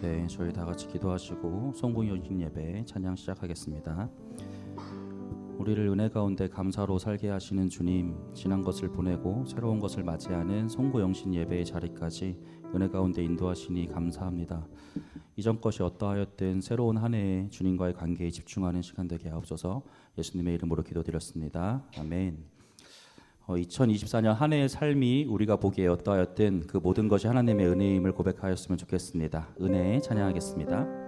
네, 저희 다 같이 기도하시고 송공효진 예배 찬양 시작하겠습니다. 우리를 은혜 가운데 감사로 살게 하시는 주님, 지난 것을 보내고 새로운 것을 맞이하는 송구 영신 예배의 자리까지 은혜 가운데 인도하시니 감사합니다. 이전 것이 어떠하였든 새로운 한 해에 주님과의 관계에 집중하는 시간 되게 하옵소서. 예수님의 이름으로 기도드렸습니다. 아멘. 어, 2024년 한 해의 삶이 우리가 보기에 어떠하였든 그 모든 것이 하나님의 은혜임을 고백하였으면 좋겠습니다. 은혜 찬양하겠습니다.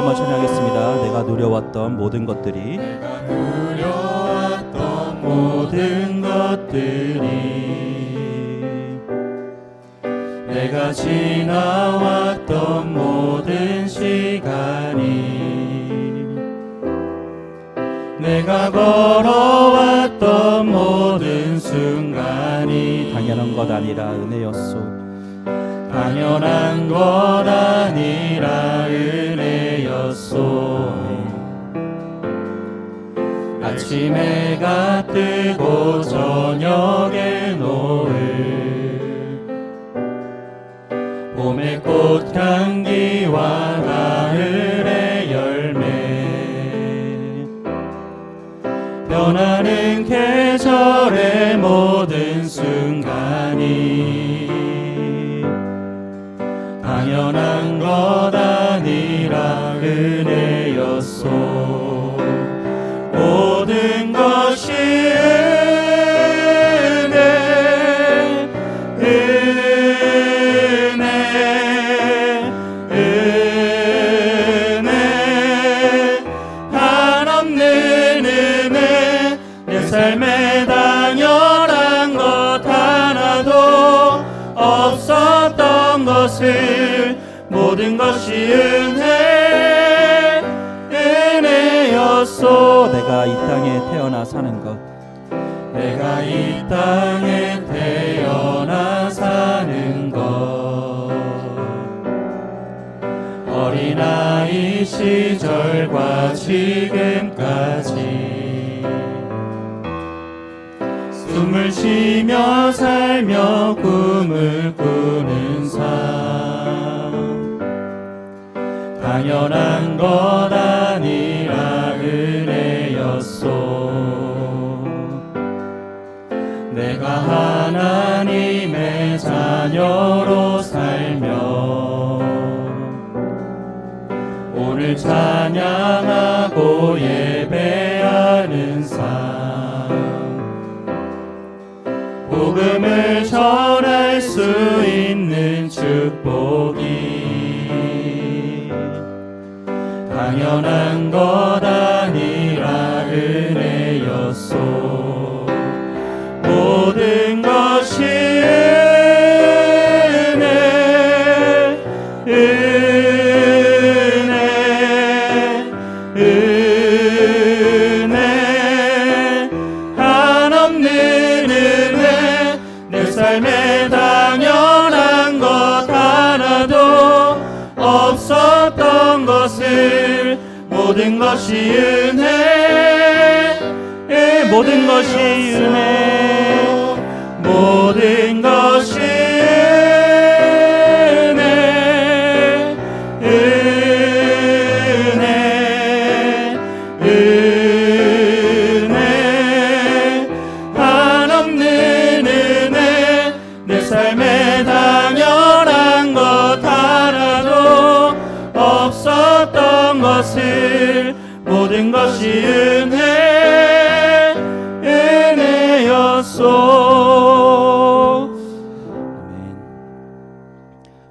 한번 찬양하겠습니다. 내가 누려왔던 모든 것들이 내가 누려왔던 모든 것들이 내가 지나왔던 모든 시간이 내가 걸어왔던 모든 순간이 당연한 것 아니라 은혜였소. 당연한 것 아니라 은 혜였소 아침에 가 뜨고 저녁에 노을. 봄의 꽃 향기와 가을의 열매. 변하는 계절의 모든 순간이 것을 모든 것이 은혜 은혜였소. 내가 이 땅에 태어나 사는 것. 내가 이 땅에 태어나 사는 것. 어린아이 시절과 지금까지 숨을 쉬며 살며 꿈을 당연한 것 아니라 은혜였소. 내가 하나님의 자녀로 살며 오늘 찬양하고 당연한 것 아니라 은혜였소. 모든 것이 은혜 은혜 은혜. 한없는 은혜 내 삶에 다 것을 모든 것이 은혜. 예, 모든 것이 은혜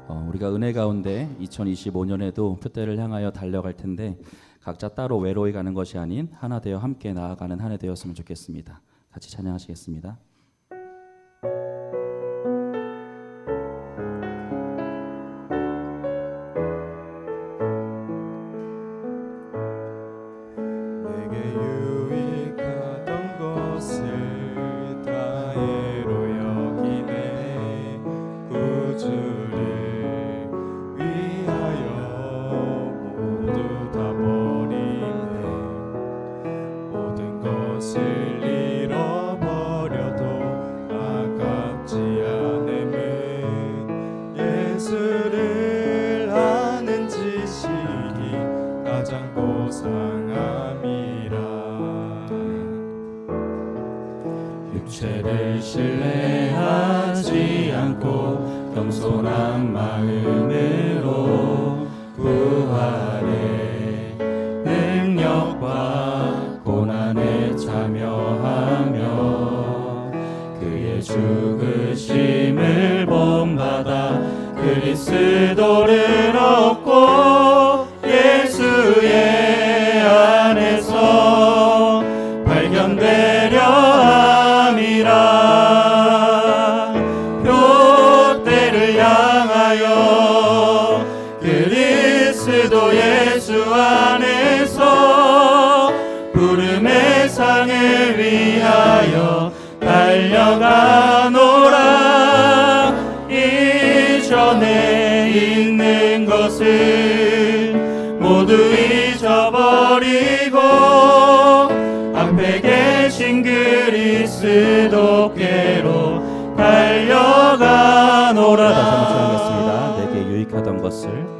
어, 우리가 은혜 가운데 2025년에도 표대를 향하여 달려갈 텐데 각자 따로 외로이 가는 것이 아닌 하나 되어 함께 나아가는 한 해 되었으면 좋겠습니다. 같이 찬양하시겠습니다. 가장 고상함이라. 육체를 신뢰하지 않고 겸손한 마음으로 부활의 능력과 고난에 참여하며 그의 죽으심을 본받아 그리스도를 예수 안에서 부름의 상을 위하여 달려가노라. 이전에 있는 것을 모두 잊어버리고 앞에 계신 그리스도께로 달려가노라. 다시 한번 찬양하겠습니다. 내게 유익하던 것을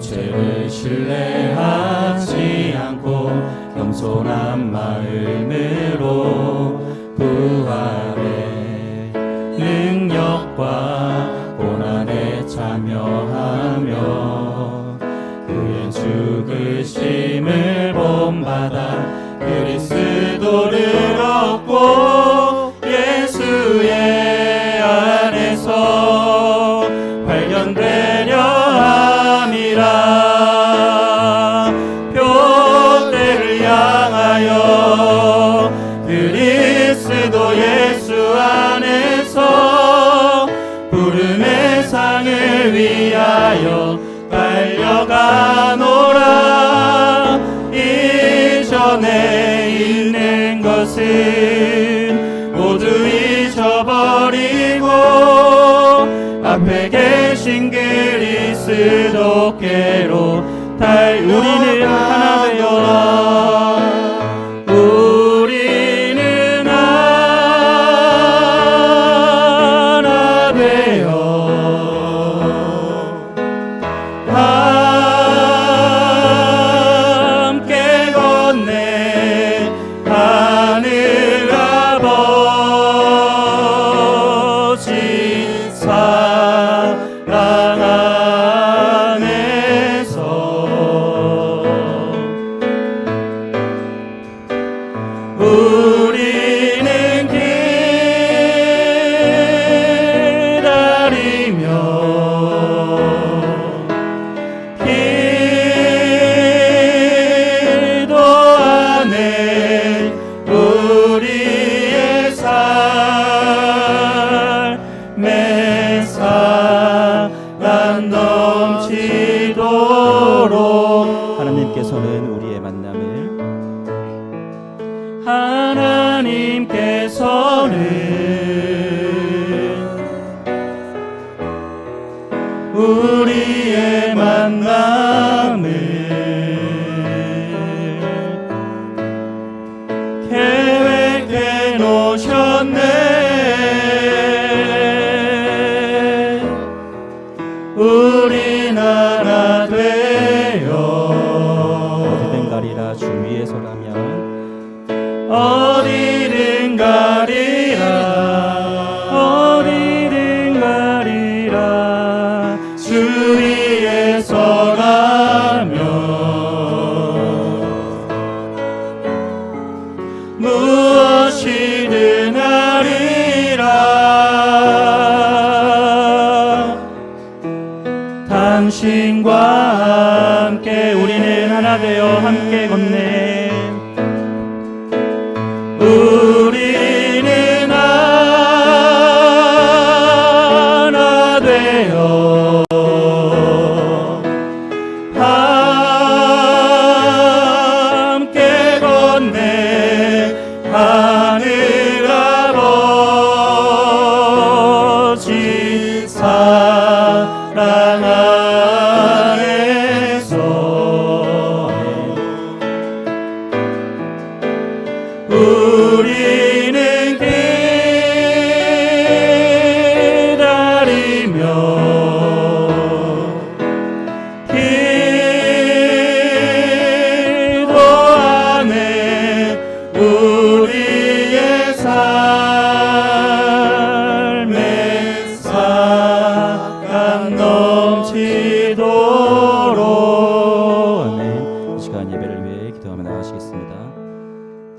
육체를 신뢰하지 않고 겸손한 마음으로 부활의 능력과 고난에 참여하며 그의 죽으심을 본받아 그리스도를 얻 앞에 계신 그리스도께로 달 서라면 어디든 가리라. 어디든 가리라. 주 위에 서라면 무엇이든 하리라. 당신과 함께 우리는 하나 되어 함께